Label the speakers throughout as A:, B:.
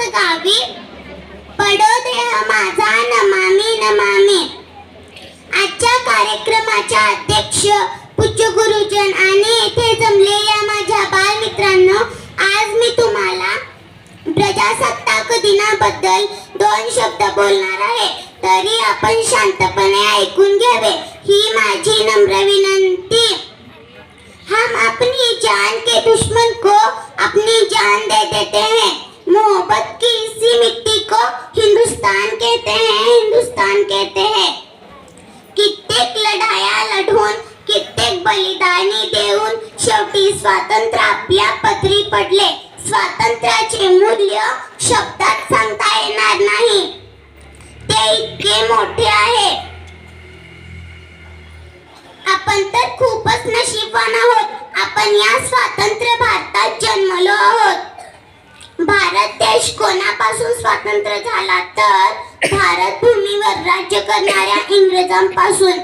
A: त्याच गावी पडो देह माझा नमामी नमामी. आजच्या कार्यक्रमाच्या अध्यक्ष पूज्य गुरुजन आणि येथे जमलेल्या माझ्या बालमित्रांनो आज मी तुम्हाला प्रजासत्ताक दिनाबद्दल दोन शब्द बोलणार आहे. तरी आपण शांतपणे ऐकून घ्यावे. ही माझी नम्र विनंती. हम अपनी जान के दुश्मन को अपनी जान दे देते हैं मोहब्बत की इसी मिट्टी को हिंदुस्तान कहते हैं हिंदुस्तान कहते हैं कित्येक लढाया लढून कित्येक बलिदानी देऊन शेवटी स्वातंत्र्य आपल्या पदरी पडले. स्वातंत्र्याचे मूल्य शब्दात सांगता येणार नाही. ते इतके मोठे आहे. आपण तर खूपच नशीबवान आहोत. आपण या स्वातंत्र्य भारतात जन्मलो आहोत. भारत देश कोणापासून स्वतंत्र झाला तर भारत भूमीवर राज्य करणाऱ्या इंग्रजांपासून,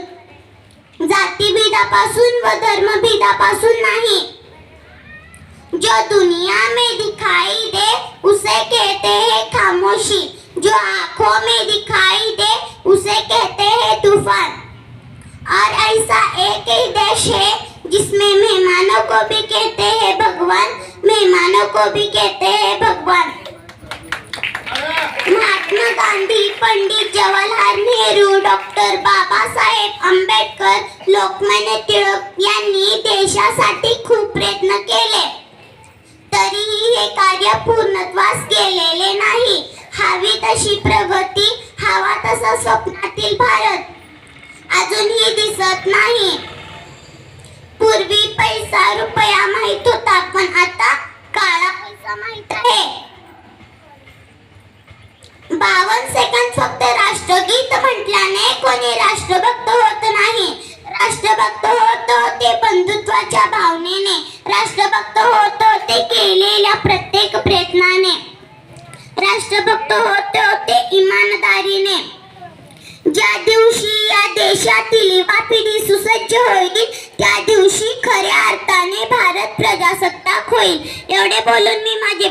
A: जातीभेदापासून व धर्मभेदापासून नाही. जो दुनिया में दिखाई दे, उसे कहते हैं खामोशी. जो आँखों में दिखाई दे, उसे कहते हैं तूफ़ान. और ऐसा एक ही देश है, जिसमें मेहमानों को भी कहते हैं भगवान, मेहमानों को भी कहते हैं गांधी पंडित जवाहरलाल नेहरू डॉक्टर बाबासाहेब आंबेडकर लोकमान्य टिळक यांनी देशासाठी खूप प्रयत्न केले. तरीही हे कार्य पूर्णत्वास गेलेले नाही. हवी तशी प्रगती हवा तसा स्वप्नातील भारत. अजूनही दिसत नाही. पूर्वी पैसा रुपया माहीत होता पण आता होतो ते बंधुत्वाच्या भावनेने. राष्ट्रभक्त होतो ते केलेल्या प्रत्येक प्रयत्नाने. राष्ट्रभक्त होतो ते इमानदारीने. ज्या दिवशी या देशातील युवा पिढी सुसज्ज होईल त्या दिवशी खऱ्या अर्थाने भारत प्रजासत्ताक होईल. एवढे बोलून मी माझे